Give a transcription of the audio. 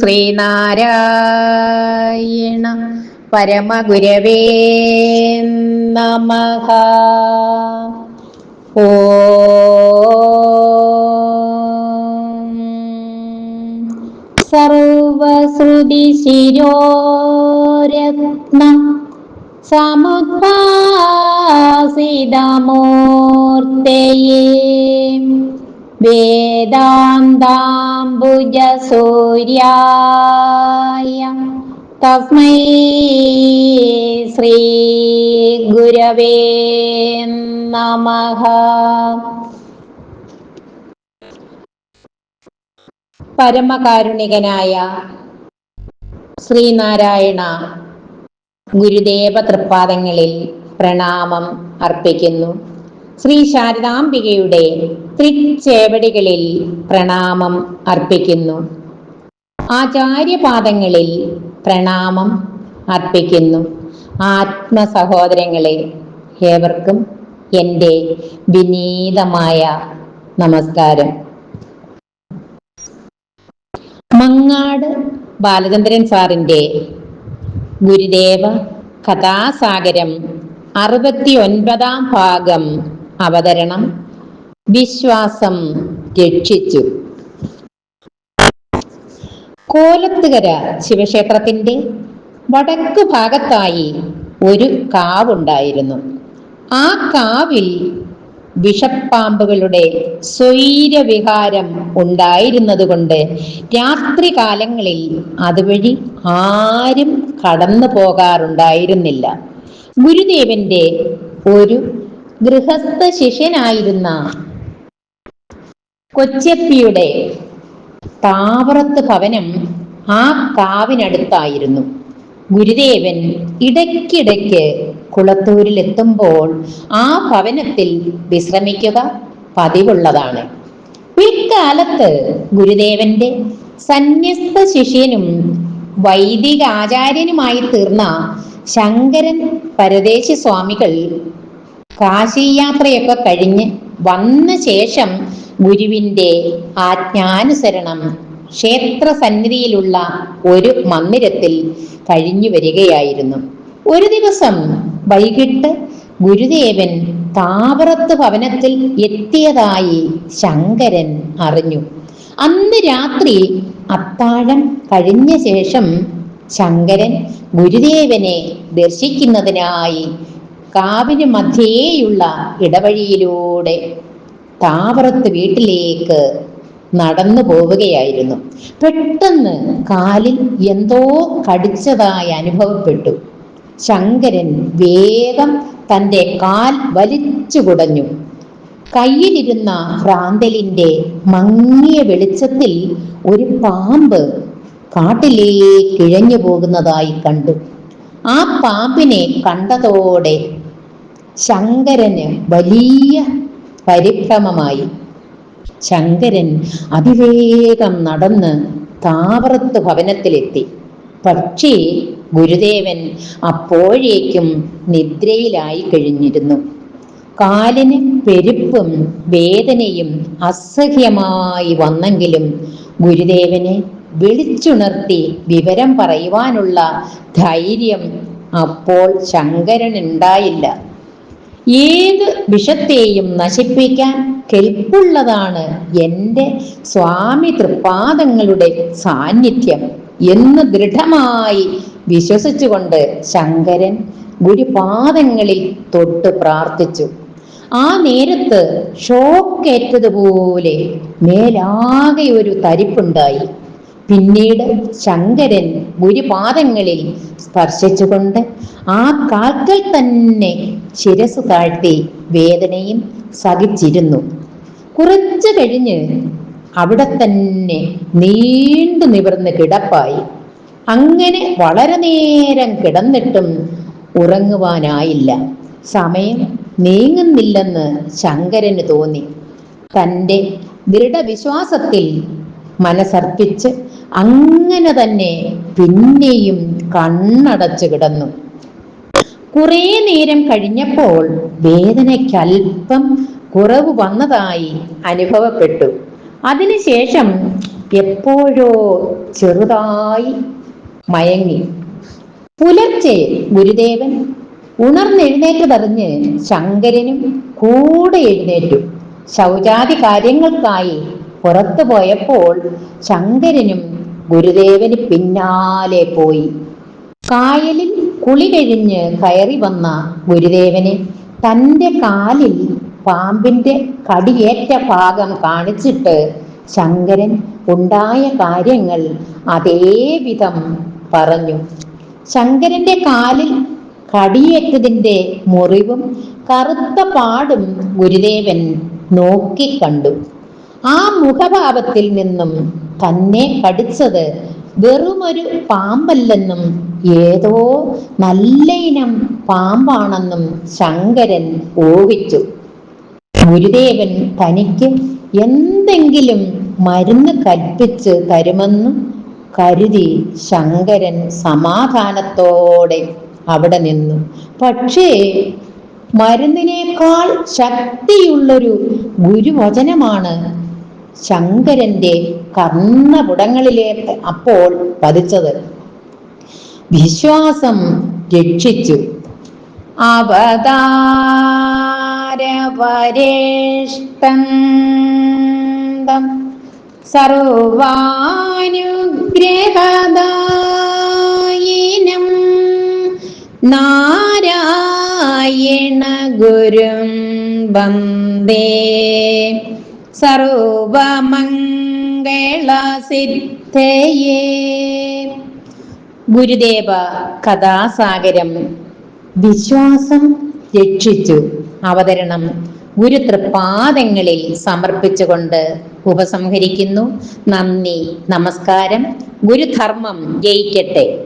ശ്രീനാരായണ പരമഗുരവേ നമ. ഓ. സർവശ്രുതി ശിരോരത്ന സമുദ്ഭാസിതമൂർത്തയേ തസ്മൈ ശ്രീ ഗുരവേ നമ. പരമകാരുണികനായ ശ്രീനാരായണ ഗുരുദേവ തൃപ്പാദങ്ങളിൽ പ്രണാമം അർപ്പിക്കുന്നു. ശ്രീ ശാരദാംബികയുടെ തൃച്ചേവടികളിൽ പ്രണാമം അർപ്പിക്കുന്നു. ആചാര്യപാദങ്ങളിൽ പ്രണാമം അർപ്പിക്കുന്നു. ആത്മസഹോദരങ്ങളെ ഏവർക്കും എന്റെ വിനീതമായ നമസ്കാരം. മങ്ങാട് ബാലചന്ദ്രൻ സാറിന്റെ ഗുരുദേവ കഥാസാഗരം അറുപത്തി ഒൻപതാം ഭാഗം അവതരണം വിശ്വാസം രക്ഷിച്ചു. കോലത്തുകര ശിവക്ഷേത്രത്തിന്റെ വടക്കു ഭാഗത്തായി ഒരു കാവുണ്ടായിരുന്നു. ആ കാവിൽ വിഷപ്പാമ്പുകളുടെ സ്വൈരവിഹാരം ഉണ്ടായിരുന്നതുകൊണ്ട് രാത്രികാലങ്ങളിൽ അതുവഴി ആരും കടന്നു പോകാറുണ്ടായിരുന്നില്ല. ഗുരുദേവന്റെ ഒരു ഗൃഹസ്ഥ ശിഷ്യനായിരുന്ന കൊച്ചപ്പിയുടെ താവറത്ത് ഭവനം ആ കാവിനടുത്തായിരുന്നു. ഗുരുദേവൻ ഇടയ്ക്കിടയ്ക്ക് കുളത്തൂരിൽ എത്തുമ്പോൾ ആ ഭവനത്തിൽ വിശ്രമിക്കുക പതിവുള്ളതാണ്. പിൽക്കാലത്ത് ഗുരുദേവന്റെ സന്യസ്ത ശിഷ്യനും വൈദിക ആചാര്യനുമായി തീർന്ന ശങ്കരൻ പരദേശി സ്വാമികൾ കാശിയാത്രയൊക്കെ കഴിഞ്ഞ് വന്ന ശേഷം ഗുരുവിന്റെ ആജ്ഞാനുസരണം ക്ഷേത്ര സന്നിധിയിലുള്ള ഒരു മന്ദിരത്തിൽ കഴിഞ്ഞു വരികയായിരുന്നു. ഒരു ദിവസം വൈകിട്ട് ഗുരുദേവൻ താവറത്ത് ഭവനത്തിൽ എത്തിയതായി ശങ്കരൻ അറിഞ്ഞു. അന്ന് രാത്രി അത്താഴം കഴിഞ്ഞ ശേഷം ശങ്കരൻ ഗുരുദേവനെ ദർശിക്കുന്നതിനായി കാവിന് മധ്യേയുള്ള ഇടവഴിയിലൂടെ താവറത്ത് വീട്ടിലേക്ക് നടന്നു പോവുകയായിരുന്നു. പെട്ടെന്ന് കാലിൽ എന്തോ കടിച്ചതായി അനുഭവപ്പെട്ടു. ശങ്കരൻ വേഗം തന്റെ കാൽ വലിച്ചു കുടഞ്ഞു. കയ്യിലിരുന്ന റാന്തലിന്റെ മങ്ങിയ വെളിച്ചത്തിൽ ഒരു പാമ്പ് കാട്ടിലേക്ക് ഇഴഞ്ഞു പോകുന്നതായി കണ്ടു. ആ പാമ്പിനെ കണ്ടതോടെ ശങ്കരന് വലിയ പരിഭ്രമമായി. ശങ്കരൻ അതിവേഗം നടന്ന് താവറത്ത് ഭവനത്തിലെത്തി. പക്ഷേ ഗുരുദേവൻ അപ്പോഴേക്കും നിദ്രയിലായി കഴിഞ്ഞിരുന്നു. കാലിന് പെരുപ്പും വേദനയും അസഹ്യമായി വന്നെങ്കിലും ഗുരുദേവനെ വിളിച്ചുണർത്തി വിവരം പറയുവാനുള്ള ധൈര്യം അപ്പോൾ ശങ്കരൻ ഉണ്ടായില്ല ഏത് വിഷത്തെയും നശിപ്പിക്കാൻ കെൽപ്പുള്ളതാണ് എന്റെ സ്വാമി തൃപ്പാദങ്ങളുടെ സാന്നിധ്യം എന്ന് ദൃഢമായി വിശ്വസിച്ചുകൊണ്ട് ശങ്കരൻ ഗുരുപാദങ്ങളിൽ തൊട്ട് പ്രാർത്ഥിച്ചു. ആ നേരത്ത് ഷോക്കേറ്റതുപോലെ മേലാകെ ഒരു തരിപ്പുണ്ടായി. പിന്നീട് ശങ്കരൻ ഗുരുപാദങ്ങളിൽ സ്പർശിച്ചുകൊണ്ട് ആ കാൽക്കൽ തന്നെ ശിരസ് താഴ്ത്തി വേദനയും സഹിച്ചിരുന്നു. കുറച്ചു കഴിഞ്ഞ് അവിടെ തന്നെ നീണ്ടു നിവർന്ന് കിടപ്പായി. അങ്ങനെ വളരെ നേരം കിടന്നിട്ടും ഉറങ്ങുവാനായില്ല. സമയം നീങ്ങുന്നില്ലെന്ന് ശങ്കരന് തോന്നി. തന്റെ ദൃഢവിശ്വാസത്തിൽ മനസ്സർപ്പിച്ച് അങ്ങനെ തന്നെ പിന്നെയും കണ്ണടച്ചു കിടന്നു. കുറേ നേരം കഴിഞ്ഞപ്പോൾ വേദനയ്ക്കൽപ്പം കുറവ് വന്നതായി അനുഭവപ്പെട്ടു. അതിനുശേഷം എപ്പോഴോ ചെറുതായി മയങ്ങി. പുലർച്ചെ ഗുരുദേവൻ ഉണർന്നെഴുന്നേറ്റതറിഞ്ഞ് ശങ്കരനും കൂടെ എഴുന്നേറ്റു. ശൗചാദി കാര്യങ്ങൾക്കായി പുറത്തു പോയപ്പോൾ ശങ്കരനും ഗുരുദേവന് പിന്നാലെ പോയി. കായലിൽ കുളി കഴിഞ്ഞ് കയറി വന്ന ഗുരുദേവന് തന്റെ കാലിൽ പാമ്പിന്റെ കടിയേറ്റ ഭാഗം കാണിച്ചിട്ട് ശങ്കരൻ ഉണ്ടായ കാര്യങ്ങൾ അതേവിധം പറഞ്ഞു. ശങ്കരന്റെ കാലിൽ കടിയേറ്റതിന്റെ മുറിവും കറുത്ത പാടും ഗുരുദേവൻ നോക്കിക്കണ്ടു. ആ മുഖഭാവത്തിൽ നിന്നും തന്നെ കടിച്ചത് വെറുമൊരു പാമ്പല്ലെന്നും ഏതോ നല്ല ഇനം പാമ്പാണെന്നും ശങ്കരൻ ഓവിച്ചു ഗുരുദേവൻ തനിക്ക് എന്തെങ്കിലും മരുന്ന് കൽപ്പിച്ച് തരുമെന്നും കരുതി ശങ്കരൻ സമാധാനത്തോടെ അവിടെ നിന്നു. പക്ഷേ മരുന്നിനേക്കാൾ ശക്തിയുള്ളൊരു ഗുരുവചനമാണ് ശങ്കരന്റെ കർണപുടങ്ങളിലേക്ക് അപ്പോൾ പതിച്ചത് വിശ്വാസം രക്ഷിച്ചു. അവതാരവരേഷ്ടം സർവാനുഗ്രഹദായിനം നാരായണ ഗുരും വന്ദേ. ഗുരുദേവ കഥാസാഗരം. വിശ്വാസം രക്ഷിച്ചു. അവതരണം ഗുരു തൃപ്പാദങ്ങളിൽ സമർപ്പിച്ചുകൊണ്ട് ഉപസംഹരിക്കുന്നു. നന്ദി നമസ്കാരം. ഗുരുധർമ്മം ജയിക്കട്ടെ.